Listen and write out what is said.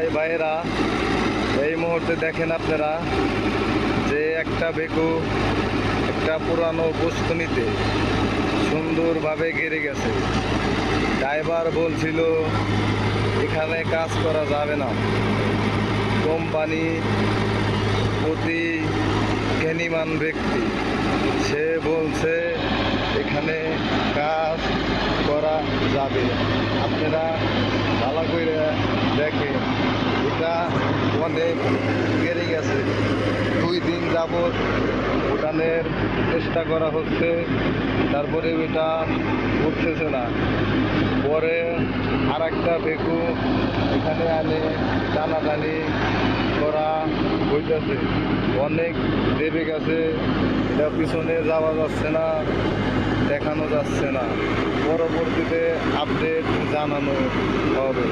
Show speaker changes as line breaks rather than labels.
ভাই, ভাইয়েরা, এই মুহূর্তে দেখেন আপনারা যে একটা বেকু একটা পুরানো পুষ্কনিতে সুন্দরভাবে গেড়ে গেছে। ড্রাইভার বলছিল, এখানে কাজ করা যাবে না। কোম্পানি প্রতি জ্ঞানীমান ব্যক্তি। সে বলছে, এখানে কাজ করা যাবে। আপনারা ভালো করে দেখেন। অনেক গেড়ে গেছে। দুই দিন যাবৎ উঠানের চেষ্টা করা হচ্ছে, তারপরে ওইটা উঠতেছে না। পরে আর একটা বেকু এখানে আনে, টানাটানি করা হইতেছে। অনেক দেবে গেছে, এটা পিছনে যাওয়া যাচ্ছে না, দেখানো যাচ্ছে না। পরবর্তীতে আপডেট জানানো হবে।